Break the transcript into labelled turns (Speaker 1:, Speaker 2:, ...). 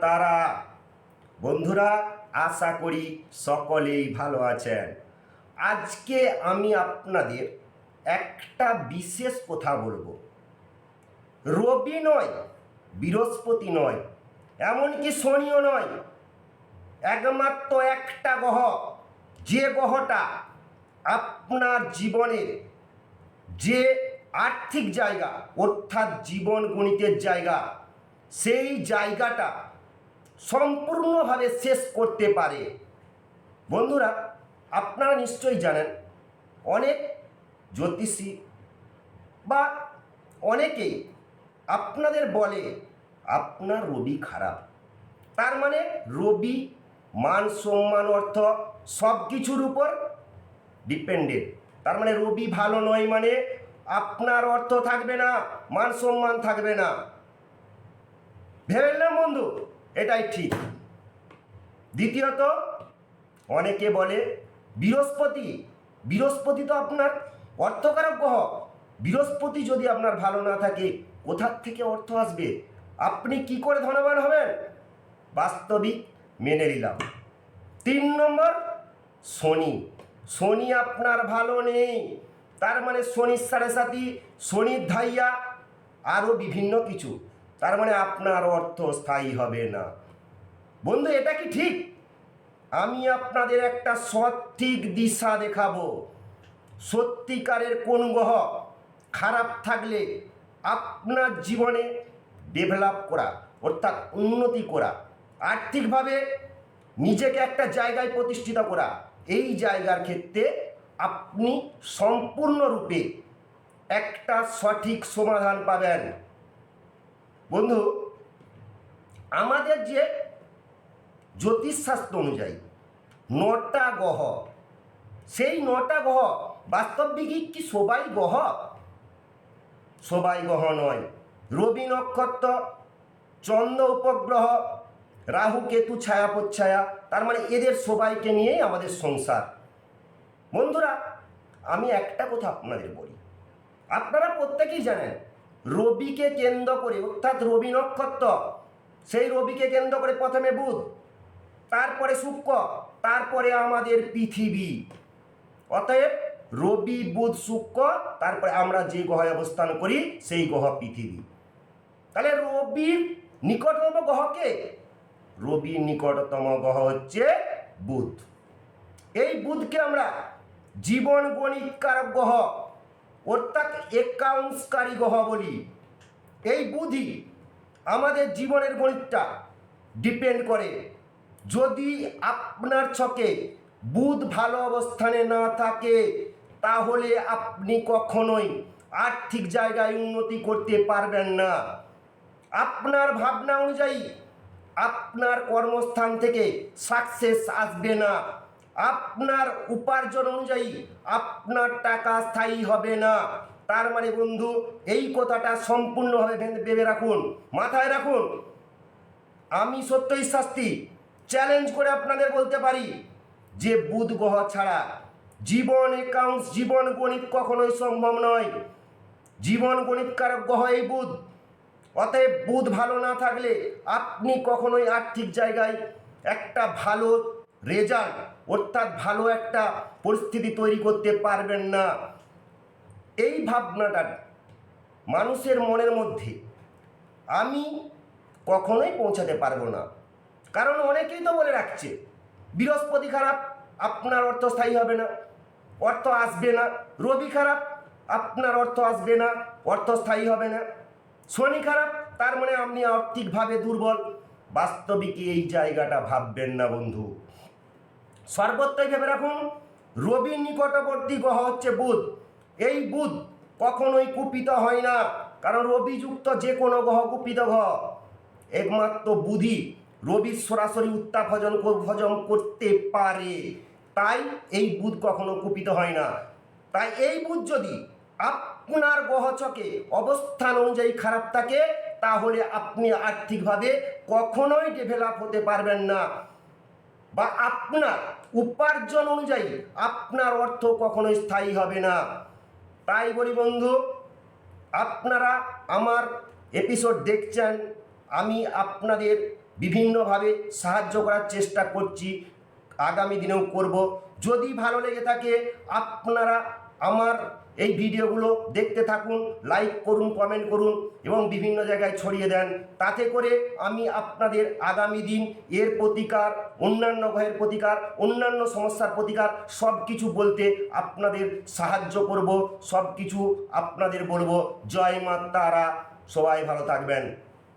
Speaker 1: তারা, বন্ধুরা, আশা করি সকলেই ভালো আছেন। আজকে আমি আপনাদের একটা বিশেষ কথা বলব। রবি নয়, বৃহস্পতি নয়, এমনকি শনিও নয়, একমাত্র একটা গ্রহ। যে গ্রহটা আপনার জীবনের যে আর্থিক জায়গা, অর্থাৎ জীবন গণিতের জায়গা, সেই জায়গাটা সম্পূর্ণভাবে শেষ করতে পারে। বন্ধুরা, আপনারা নিশ্চয়ই জানেন, অনেক জ্যোতিষী বা অনেকেই আপনাদের বলে, আপনার রবি খারাপ। তার মানে রবি মান, সম্মান, অর্থ সব কিছুর উপর ডিপেন্ডেন্ট তার মানে রবি ভালো নয় মানে আপনার অর্থ থাকবে না, মান, সম্মান থাকবে না। ভেবে নিলাম বন্ধু? এটাই ঠিক। দ্বিতীয়ত, অনেকে বলে বৃহস্পতি বৃহস্পতি তো আপনার অর্থকারক গ্রহ। বৃহস্পতি যদি আপনার ভালো না থাকে, কোথার থেকে অর্থ আসবে? আপনি কি করে ধনবান হবেন? বাস্তবিক মেনে নিলাম। তিন নম্বর, শনি। শনি আপনার ভালো নেই। তার মানে শনির সাড়ে সাথী শনির ধাইয়া, আরও বিভিন্ন কিছু। তার মানে আপনার অর্থ স্থায়ী হবে না। বন্ধু, এটা কি ঠিক? আমি আপনাদের একটা সঠিক দিশা দেখাবো। সত্যিকারের কোন গ্রহ খারাপ থাকলে আপনার জীবনে ডেভেলপ করা, অর্থাৎ উন্নতি করা, আর্থিকভাবে নিজেকে একটা জায়গায় প্রতিষ্ঠিত করা, এই জায়গার ক্ষেত্রে আপনি সম্পূর্ণরূপে একটা সঠিক সমাধান পাবেন। বন্ধু, আমাদের যে জ্যোতিষশাস্ত্র অনুযায়ী নটা গ্রহ, সেই নটা গ্রহ বাস্তবিকই কি সবাই গ্রহ? সবাই গ্রহ নয়। রবি নক্ষত্র, চন্দ্র উপগ্রহ, রাহু, কেতু, ছায়া প্রচ্ছায়া তার মানে এদের সবাইকে নিয়েই আমাদের সংসার। বন্ধুরা, আমি একটা কথা আপনাদের বলি। আপনারা প্রত্যেকেই জানেন রবিকে কেন্দ্র করে, অর্থাৎ রবি নক্ষত্র, সেই রবিকে কেন্দ্র করে প্রথমে বুধ, তারপরে শুক্র, তারপরে আমাদের পৃথিবী। অতএব রবি, বুধ, শুক্র, তারপরে আমরা যে গ্রহে অবস্থান করি, সেই গ্রহ পৃথিবী। তাহলে রবির নিকটতম গ্রহকে রবির নিকটতম গ্রহ হচ্ছে বুধ। এই বুধকে আমরা জীবন গণিতকারক গ্রহ অর্থাৎ একাউন্টসকারী গ্রহ বলি। এই বুধই আমাদের জীবনের গণিতটা ডিপেন্ড করে। যদি আপনার ছকে বুধ ভালো অবস্থানে না থাকে, তাহলে আপনি কখনোই আর্থিক জায়গায় উন্নতি করতে পারবেন না। আপনার ভাবনা অনুযায়ী আপনার কর্মস্থান থেকে সাকসেস আসবে না। আপনার উপার্জন অনুযায়ী আপনার টাকা স্থায়ী হবে না। তার মানে বন্ধু, এই কথাটা সম্পূর্ণভাবে ভেবে- রাখুন। মাথায় রাখুন, আমি সত্যই শাস্তি চ্যালেঞ্জ করে আপনাদের বলতে পারি যে বুধ গ্রহ ছাড়া জীবন একাউন্টস জীবন গণিত কখনোই সম্ভব নয়। জীবন গণিতকারক গ্রহ এই বুধ। অতএব বুধ ভালো না থাকলে আপনি কখনোই আর্থিক জায়গায় একটা ভালো রেজাল্ট অর্থাৎ ভালো একটা পরিস্থিতি তৈরি করতে পারবেন না। এই ভাবনাটা মানুষের মনের মধ্যে আমি কখনোই পৌঁছাতে পারব না। কারণ অনেকেই তো বলে রাখছে, বৃহস্পতি খারাপ, আপনার অর্থ স্থায়ী হবে না। অর্থ আসবে না। রবি খারাপ, আপনার অর্থ আসবে না। অর্থ স্থায়ী হবে না। শনি খারাপ, তার মানে আপনি আর্থিকভাবে দুর্বল। বাস্তবিক এই জায়গাটা ভাববেন না বন্ধু। সর্বত্রই ভেবে রাখুন, রবির নিকটবর্তী গ্রহ হচ্ছে বুধ। এই বুধ কখনোই কুপিত হয় না, কারণ রবিযুক্ত যে কোনো গ্রহ কুপিত গ্রহ। একমাত্র বুধই রবির সরাসরি উত্তাপ হজম হজম করতে পারে। তাই এই বুধ কখনো কুপিত হয় না। তাই এই বুধ যদি আপনার গ্রহচকে অবস্থান অনুযায়ী খারাপ থাকে, তাহলে আপনি আর্থিকভাবে কখনোই ডেভেলপ হতে পারবেন না। বা আপনার উপার্জন অনুযায়ী আপনার অর্থ কখনোই স্থায়ী হবে না। তাই বলি বন্ধু, আপনারা আমার এপিসোড দেখছেন, আমি আপনাদের বিভিন্নভাবে সাহায্য করার চেষ্টা করছি, আগামী দিনেও করব। যদি ভালো লেগে থাকে, আপনারা আমার এই ভিডিওগুলো দেখতে থাকুন লাইক করুন কমেন্ট করুন এবং বিভিন্ন জায়গায় ছড়িয়ে দেন। তাতে করে আমি আপনাদের আগামী দিন এর প্রতিকার, অন্যান্য ভয়ের প্রতিকার, অন্যান্য সমস্যার প্রতিকার সব কিছু বলতে আপনাদের সাহায্য করব সব কিছু আপনাদের বলব। জয় মা তারা। সবাই ভালো থাকবেন।